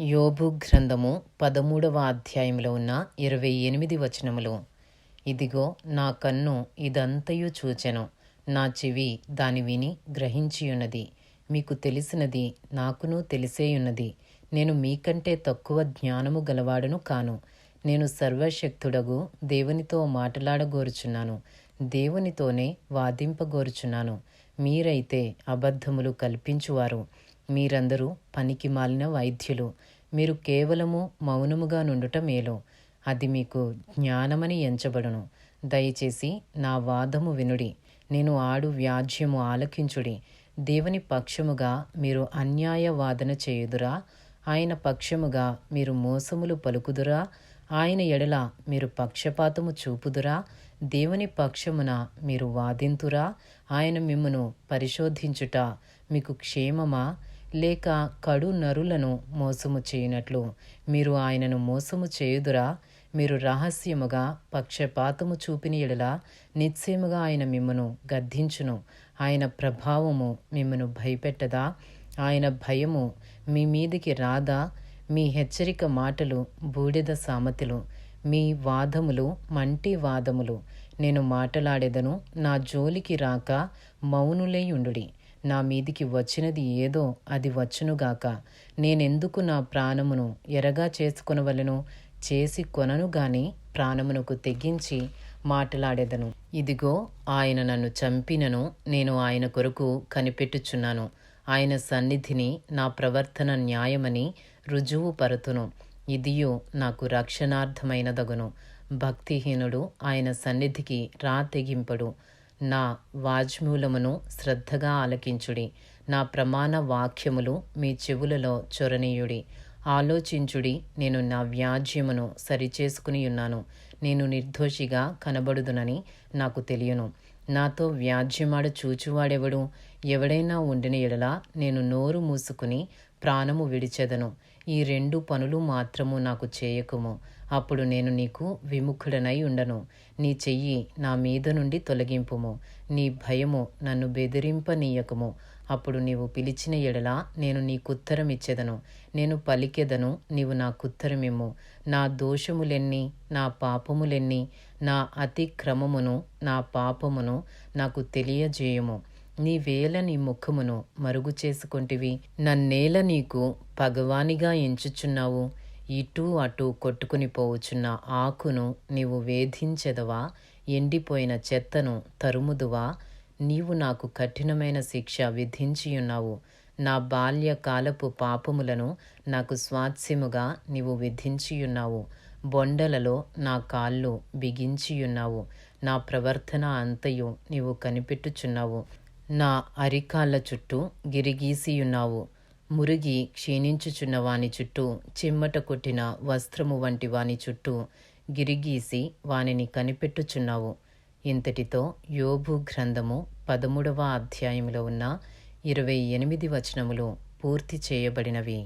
యోబు గ్రంథము పదమూడవ అధ్యాయంలో ఉన్న ఇరవై ఎనిమిది వచనములు. ఇదిగో నా కన్ను ఇదంతయు చూచెను. నా చెవి దాని విని గ్రహించియున్నది. మీకు తెలిసినది నాకును తెలిసేయున్నది. నేను మీకంటే తక్కువ జ్ఞానము గలవాడను కాను. నేను సర్వశక్తుడగు దేవునితో మాట్లాడగోరుచున్నాను. దేవునితోనే వాదింపగోరుచున్నాను. మీరైతే అబద్ధములు కల్పించువారు. మీరందరూ పనికి మాలిన వైద్యులు. మీరు కేవలము మౌనముగా నుండుట మేలు. అది మీకు జ్ఞానమని ఎంచబడును. దయచేసి నా వాదము వినుడి. నేను ఆడు వ్యాజ్యము ఆలకించుడి. దేవుని పక్షముగా మీరు అన్యాయ వాదన చేయుదురా. ఆయన పక్షముగా మీరు మోసములు పలుకుదురా. ఆయన ఎడల మీరు పక్షపాతము చూపుదురా. దేవుని పక్షమున మీరు వాదింతురా. ఆయన మిమ్మును పరిశోధించుట మీకు క్షేమమా? లేక కడు నరులను మోసము చేయనట్లు. మీరు ఆయనను మోసము చేయుదురా. మీరు రహస్యముగా పక్షపాతము చూపిన ఎడల నిశ్చయముగా ఆయన మిమ్మను గద్దించును. ఆయన ప్రభావము మిమ్మను భయపెట్టదా? ఆయన భయము మీ మీదికి రాదా? మీ హెచ్చరిక మాటలు బూడిద సామతులు. మీ వాదములు మంటి వాదములు. నేను మాటలాడేదను. నా జోలికి రాక మౌనులై నా మీదికి వచ్చినది ఏదో అది వచ్చునుగాక నేనెందుకు నా ప్రాణమును ఎరగా చేసుకునవలను? చేసి కొనను గాని ప్రాణమునకు తెగించి మాట్లాడేదను. ఇదిగో ఆయన నన్ను చంపినను నేను ఆయన కొరకు కనిపెట్టుచున్నాను. ఆయన సన్నిధిని నా ప్రవర్తన న్యాయమని రుజువు పరుతును. ఇదియో నాకు రక్షణార్థమైనదగును. భక్తిహీనుడు ఆయన సన్నిధికి రాతెగింపడు నా వాజ్మూలమును శ్రద్ధగా ఆలకించుడి. నా ప్రమాణ వాక్యములు మీ చెవులలో చొరనీయుడి. ఆలోచించుడి నేను నా వ్యాజ్యమును సరిచేసుకుని ఉన్నాను నేను నిర్దోషిగా కనబడుదునని నాకు తెలియను. నాతో వ్యాజ్యమాడ చూచువాడెవడు? ఎవడైనా ఉండిన ఎడల నేను నోరు మూసుకుని ప్రాణము విడిచెదను. ఈ రెండు పనులు మాత్రము నాకు చేయకుము. అప్పుడు నేను నీకు విముఖుడనై ఉండను. నీ చెయ్యి నా మీద నుండి తొలగింపుము. నీ భయము నన్ను బెదిరింపనీయకము. అప్పుడు నీవు పిలిచిన ఎడల నేను నీకుత్తరమిచ్చెదను. నేను పలికెదను నీవు నాకుత్తరమిమ్ము. నా దోషములెన్ని నా పాపములెన్ని నా అతిక్రమమును నా పాపమును నాకు తెలియజేయము. నీవేల నీ ముఖమును మరుగు చేసుకొంటివి. నన్నేల నీకు పగవానిగా ఎంచుచున్నావు. ఇటు అటు కొట్టుకుని పోవుచున్న ఆకును నీవు వేధించెదవా? ఎండిపోయిన చెత్తను తరుముదువా? నీవు నాకు కఠినమైన శిక్ష విధించియున్నావు. నా బాల్యకాలపు పాపములను నాకు స్వాస్యముగా నీవు విధించియున్నావు. బొండలలో నా కాళ్ళు బిగించియున్నావు. నా ప్రవర్తన అంతయు నీవు కనిపెట్టుచున్నావు. నా అరికాళ్ళ చుట్టూ గిరిగీసియున్నావు. మురిగి క్షీణించుచున్న వాని చుట్టూ చిమ్మట కొట్టిన వస్త్రము వంటి వాని చుట్టూ గిరిగీసి వానిని కనిపెట్టుచున్నావు. ఇంతటితో యోబు గ్రంథము పదమూడవ అధ్యాయంలో ఉన్న ఇరవై ఎనిమిది వచనములు పూర్తి చేయబడినవి.